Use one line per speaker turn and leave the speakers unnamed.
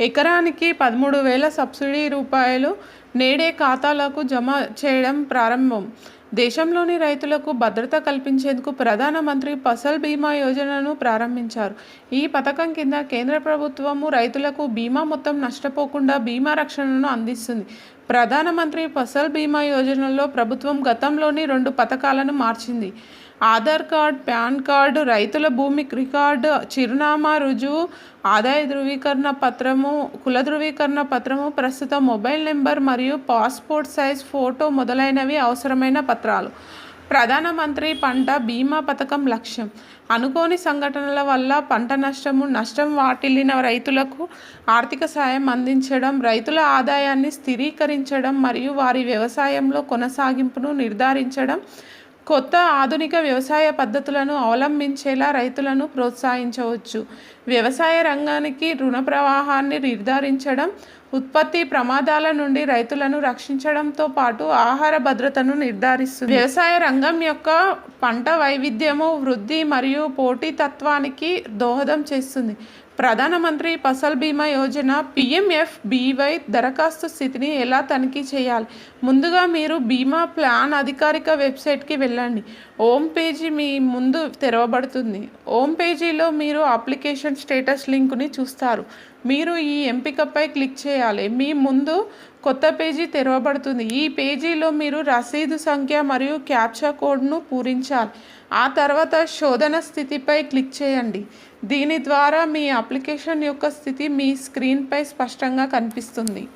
ఎకరానికి పదమూడు వేల సబ్సిడీ రూపాయలు నేడే ఖాతాలకు జమ చేయడం ప్రారంభం. దేశంలోని రైతులకు భద్రత కల్పించేందుకు ప్రధానమంత్రి ఫసల్ బీమా యోజనను ప్రారంభించారు. ఈ పథకం కింద కేంద్ర ప్రభుత్వము రైతులకు బీమా మొత్తం నష్టపోకుండా బీమా రక్షణను అందిస్తుంది. ప్రధానమంత్రి ఫసల్ బీమా యోజనలో ప్రభుత్వం గతంలోని రెండు పథకాలను మార్చింది. ఆధార్ కార్డ్ పాన్ కార్డు రైతుల భూమి రికార్డు చిరునామా రుజువు ఆదాయ ధృవీకరణ పత్రము కుల ధృవీకరణ పత్రము ప్రస్తుత మొబైల్ నెంబర్ మరియు మరియు పాస్పోర్ట్ సైజ్ ఫోటో మొదలైనవి అవసరమైన పత్రాలు. ప్రధానమంత్రి పంట బీమా పథకం లక్ష్యం. అనుకోని సంఘటనల వల్ల పంట నష్టము నష్టం వాటిల్లిన రైతులకు ఆర్థిక సాయం అందించడం రైతుల ఆదాయాన్ని స్థిరీకరించడం మరియు వారి వ్యవసాయంలో కొనసాగింపును నిర్ధారించడం కొత్త ఆధునిక వ్యవసాయ పద్ధతులను అవలంబించేలా రైతులను ప్రోత్సహించవచ్చు. వ్యవసాయ రంగానికి రుణ ప్రవాహాన్ని నిర్ధారించడం ఉత్పత్తి ప్రమాదాల నుండి రైతులను రక్షించడంతో పాటు ఆహార భద్రతను నిర్ధారిస్తుంది. వ్యవసాయ రంగం యొక్క పంట వైవిధ్యము వృద్ధి మరియు పోటీతత్వానికి దోహదం చేస్తుంది. ప్రధానమంత్రి ఫసల్ బీమా యోజన పిఎంఎఫ్బివై దరఖాస్తు స్థితిని ఎలా తనిఖీ చేయాలి? ముందుగా మీరు బీమా ప్లాన్ అధికారిక వెబ్సైట్కి వెళ్ళండి. హోమ్ పేజీ మీ ముందు తెరవబడుతుంది. హోమ్ పేజీలో మీరు అప్లికేషన్ స్టేటస్ లింకుని చూస్తారు. మీరు ఈ ఎంపికపై క్లిక్ చేయాలి. మీ ముందు కొత్త పేజీ తెరవబడుతుంది. ఈ పేజీలో మీరు రసీదు సంఖ్య మరియు క్యాప్చా కోడ్ను పూరించాలి. ఆ తర్వాత శోధన స్థితిపై క్లిక్ చేయండి. దీని ద్వారా మీ అప్లికేషన్ యొక్క స్థితి మీ స్క్రీన్పై స్పష్టంగా కనిపిస్తుంది.